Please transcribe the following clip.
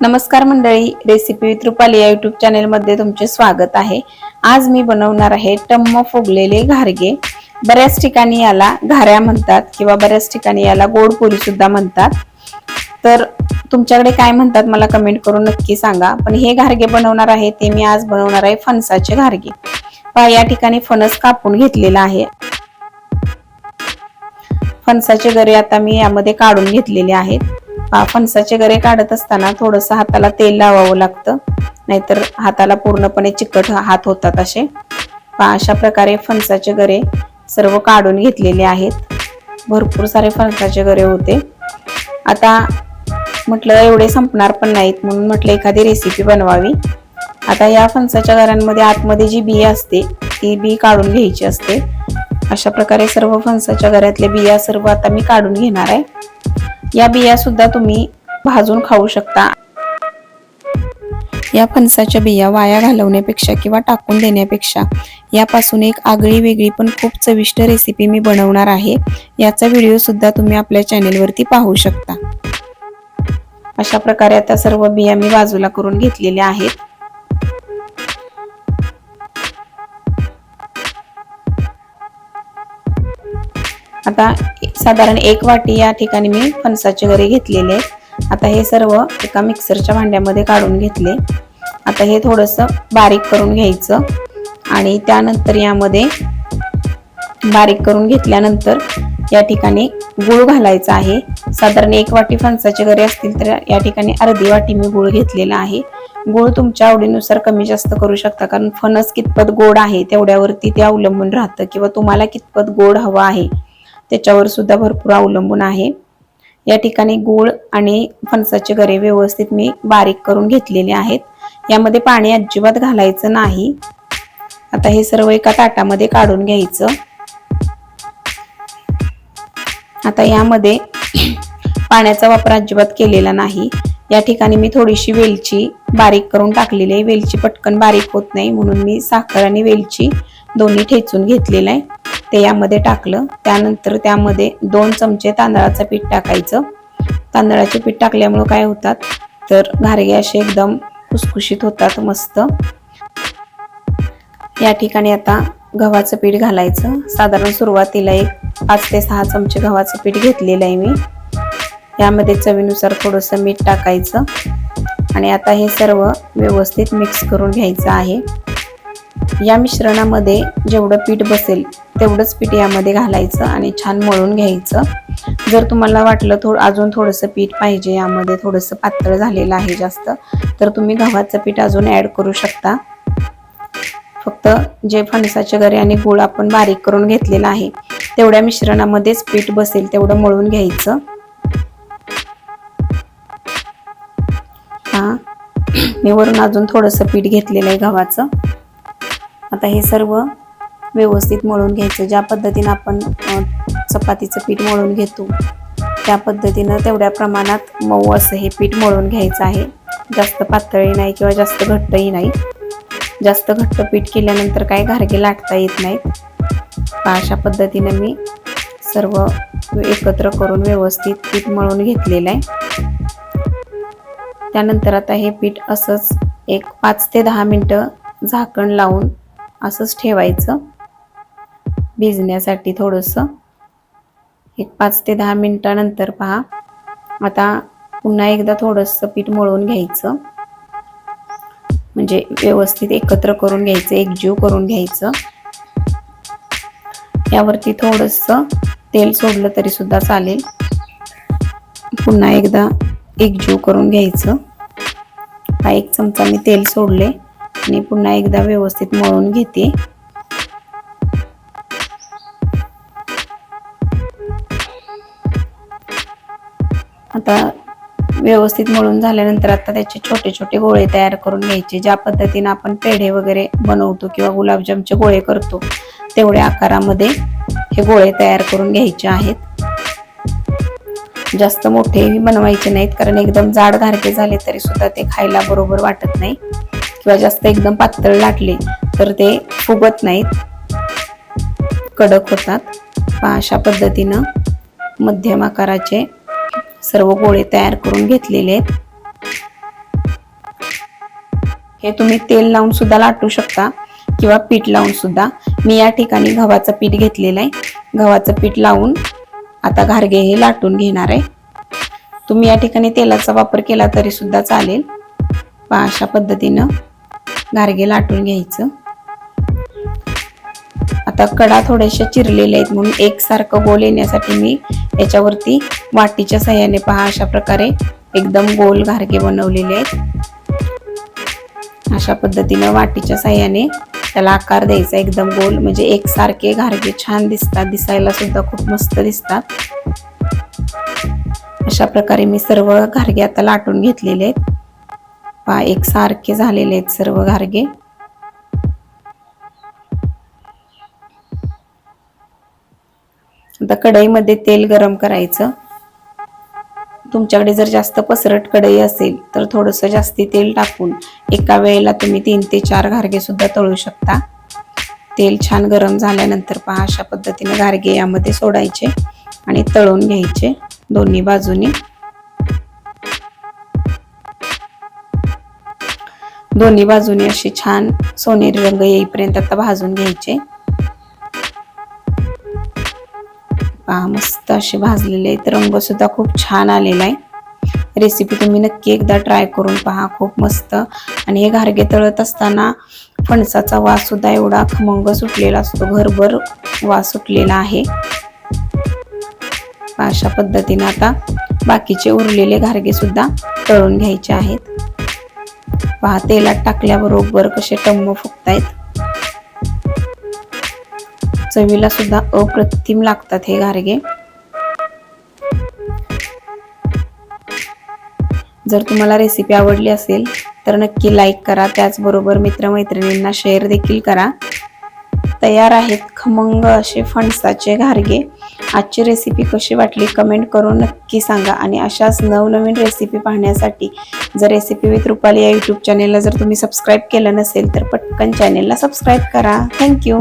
नमस्कार मंडळी recipe with Rupali या युट्यूब चॅनेलमध्ये तुमचे स्वागत आहे. आज मी बनवणार आहे टम्म फुगलेले घारगे. बऱ्याच ठिकाणी याला घाऱ्या म्हणतात किंवा बऱ्याच ठिकाणी याला गोडपुरी सुद्धा म्हणतात. तर तुमच्याकडे काय म्हणतात मला कमेंट करून नक्की सांगा. पण हे घारगे बनवणार आहे ते मी आज बनवणार आहे फणसाचे घारगे. पहा या ठिकाणी फणस कापून घेतलेला आहे. फणसाचे गरे आता मी यामध्ये काढून घेतलेले आहेत. फणसाचे गरे काढत असताना थोडस हाताला तेल लावावं लागतं. नाहीतर हाताला पूर्णपणे चिकट हात होतात असे. पहा अशा प्रकारे फणसाचे गरे सर्व काढून घेतलेले आहेत. भरपूर सारे फणसाचे गरे होते. आता म्हटलं एवढे संपणार पण नाहीत म्हणून म्हटलं एखादी रेसिपी बनवावी. आता या फणसाच्या गऱ्यांमध्ये आतमध्ये जी बी असते ती बी काढून घ्यायची असते. अशा प्रकारे सर्व फणसाच्या गऱ्यातल्या बिया सर्व आता मी काढून घेणार आहे. या बिया सुद्धा तुम्ही भाजून खाऊ शकता. या फणसाच्या बिया वाया घालवण्यापेक्षा किंवा टाकून देण्यापेक्षा यापासून एक आगळी वेगळी पण खूप चविष्ट रेसिपी मी बनवणार आहे. याचा व्हिडिओ सुद्धा तुम्ही आपल्या चॅनेलवरती पाहू शकता. अशा प्रकारे आता सर्व बिया मी बाजूला करून घेतलेल्या आहेत. आता साधारण एक वाटी या ठिकाणी मी फणसाचे गरे घेतलेले आहेत. आता हे सर्व एका मिक्सरच्या भांड्यामध्ये काढून घेतले. आता हे थोडंसं बारीक करून घ्यायचं. आणि त्यानंतर यामध्ये बारीक करून घेतल्यानंतर या ठिकाणी गुळ घालायचा आहे. साधारण एक वाटी फणसाचे गरे असतील तर या ठिकाणी अर्धी वाटी मी गुळ घेतलेला आहे. गुळ तुमच्या आवडीनुसार कमी जास्त करू शकता कारण फणस कितपत गोड आहे तेवढ्यावरती ते अवलंबून राहतं किंवा तुम्हाला कितपत गोड हवं आहे. त्याच्यावर सुद्धा भरपूर अवलंबून आहे. या ठिकाणी गूळ आणि फणसाचे गरे व्यवस्थित मी बारीक करून घेतलेले आहेत. यामध्ये पाणी अजिबात घालायचं नाही. आता हे सर्व एका ताटामध्ये काढून घ्यायचं. आता यामध्ये पाण्याचा वापर अजिबात केलेला नाही. या ठिकाणी मी थोडीशी वेलची बारीक करून टाकलेली आहे. वेलची पटकन बारीक होत नाही म्हणून मी साखर आणि वेलची दोन्ही ठेचून घेतलेलं आहे. ते यामध्ये टाकलं. त्यानंतर त्यामध्ये दोन चमचे तांदळाचं पीठ टाकायचं. तांदळाचे पीठ टाकल्यामुळं काय होतात? तर घारगे असे एकदम खुसखुशीत होतात मस्त. या ठिकाणी आता गव्हाचं पीठ घालायचं. साधारण सुरुवातीला एक पाच ते सहा चमचे गव्हाचं पीठ घेतलेलं आहे मी. यामध्ये चवीनुसार थोडंसं मीठ टाकायचं. आणि आता हे सर्व व्यवस्थित मिक्स करून घ्यायचं आहे. या मिश्रणामध्ये जेवढं पीठ बसेल तेवढंच पीठ यामध्ये घालायचं आणि छान मळून घ्यायचं. जर तुम्हाला वाटलं थोडं अजून थोडंसं पीठ पाहिजे यामध्ये थोडंसं पातळ झालेलं आहे जास्त तर तुम्ही गव्हाचं पीठ अजून ॲड करू शकता. फक्त जे फणसाचे गरे आणि गुळ आपण बारीक करून घेतलेला आहे तेवढ्या मिश्रणामध्येच पीठ बसेल तेवढं मळून घ्यायचं. हा. मी वरून अजून थोडंसं पीठ घेतलेलं आहे गव्हाचं. आता हे सर्व व्यवस्थित मळून घ्यायचं. ज्या पद्धतीनं आपण चपातीचं पीठ मळून घेतो त्या पद्धतीनं तेवढ्या प्रमाणात मऊ असं हे पीठ मळून घ्यायचं आहे. जास्त पातळी नाही किंवा जास्त घट्टही नाही. जास्त घट्ट पीठ केल्यानंतर काय घारगे लाटता येत नाहीत. अशा पद्धतीनं मी सर्व एकत्र करून व्यवस्थित पीठ मळून घेतलेलं आहे. त्यानंतर आता हे पीठ असंच एक पाच ते दहा मिनटं झाकण लावून असंच ठेवायचं. भिजण्यासाठी थोडंसं. एक पाच ते दहा मिनटानंतर पहा. आता पुन्हा एकदा थोडंसं पीठ मळून घ्यायचं. म्हणजे व्यवस्थित एकत्र करून घ्यायचं एकजीव करून घ्यायचं. यावरती थोडंसं तेल सोडलं तरी सुद्धा चालेल. पुन्हा एकदा एकजीव करून घ्यायचं. हा एक चमचा मी तेल सोडले. आणि पुन्हा एकदा व्यवस्थित मळून घेते. आता व्यवस्थित मळून झाल्यानंतर आता त्याचे छोटे छोटे गोळे तयार करून घ्यायचे. ज्या पद्धतीने आपण पेढे वगैरे बनवतो किंवा गुलाबजामचे गोळे करतो तेवढ्या आकारामध्ये हे गोळे तयार करून घ्यायचे आहेत. जास्त मोठेही बनवायचे नाहीत कारण एकदम जाड घारके झाले तरी सुद्धा ते खायला बरोबर वाटत नाही. किंवा जास्त एकदम पातळ लाटले तर ते फुगत नाहीत. कडक होतात. अशा पद्धतीनं मध्यम आकाराचे सर्व गोळे तयार करून घेतलेले आहेत. हे तुम्ही तेल लावून सुद्धा लाटू शकता किंवा पीठ लावून सुद्धा. मी या ठिकाणी गव्हाचं पीठ घेतलेलं आहे. गव्हाचं पीठ लावून आता घारगे हे लाटून घेणार आहे. तुम्ही या ठिकाणी तेलाचा वापर केला तरी सुद्धा चालेल. पहा अशा पद्धतीनं घारगे लाटून घ्यायचं. आता कडा थोड्याशा चिरलेल्या आहेत म्हणून एकसारखं गोल येण्यासाठी मी याच्यावरती वाटीच्या सहाय्याने पहा अशा प्रकारे एकदम गोल घारगे बनवलेले आहेत. अशा पद्धतीनं वाटीच्या सहाय्याने त्याला आकार द्यायचा एकदम गोल म्हणजे एकसारखे घारगे छान दिसतात दिसायला सुद्धा खूप मस्त दिसतात. अशा प्रकारे मी सर्व घारगे आता लाटून घेतलेले आहेत. पहा एकसारखे झालेले आहेत सर्व घारगे. आता कढईमध्ये तेल गरम करायचं. तुमच्याकडे जर जास्त पसरट कढई असेल तर थोडंसं जास्ती तेल टाकून एका वेळेला तुम्ही तीन ते चार घारगे सुद्धा तळू शकता. तेल छान गरम झाल्यानंतर पहा अशा पद्धतीने घारगे यामध्ये सोडायचे आणि तळून घ्यायचे दोन्ही बाजूनी. दोन्ही बाजूने अशी छान सोनेरी रंग येईपर्यंत आता भाजून घ्यायचे. पहा मस्त असे भाजलेले आहेत. रंगसुद्धा खूप छान आलेला आहे. रेसिपी तुम्ही नक्की एकदा ट्राय करून पहा खूप मस्त. आणि हे घारगे तळत असताना फणसाचा वास सुद्धा एवढा खमंग सुटलेला असतो. घरभर वास सुटलेला आहे. अशा पद्धतीने आता बाकीचे उरलेले घारगे सुद्धा तळून घ्यायचे आहेत. पहा तेलात टाकल्याबरोबर कसे टम्म फुगतायत. चवीला सुद्धा अप्रतिम लागतात हे घारगे. जर तुम्हाला रेसिपी आवडली असेल तर नक्की लाईक करा. त्याचबरोबर मित्रमैत्रिणींना शेअर देखील करा. तयार आहेत खमंग असे फणसाचे घारगे. आजची रेसिपी कशी वाटली कमेंट करून नक्की सांगा. आणि अशाच नवनवीन रेसिपी पाहण्यासाठी जर रेसिपी विथ रुपाली या यूट्यूब चॅनेलला जर तुम्ही सबस्क्राईब केलं नसेल तर पटकन चॅनेलला सबस्क्राईब करा. थँक्यू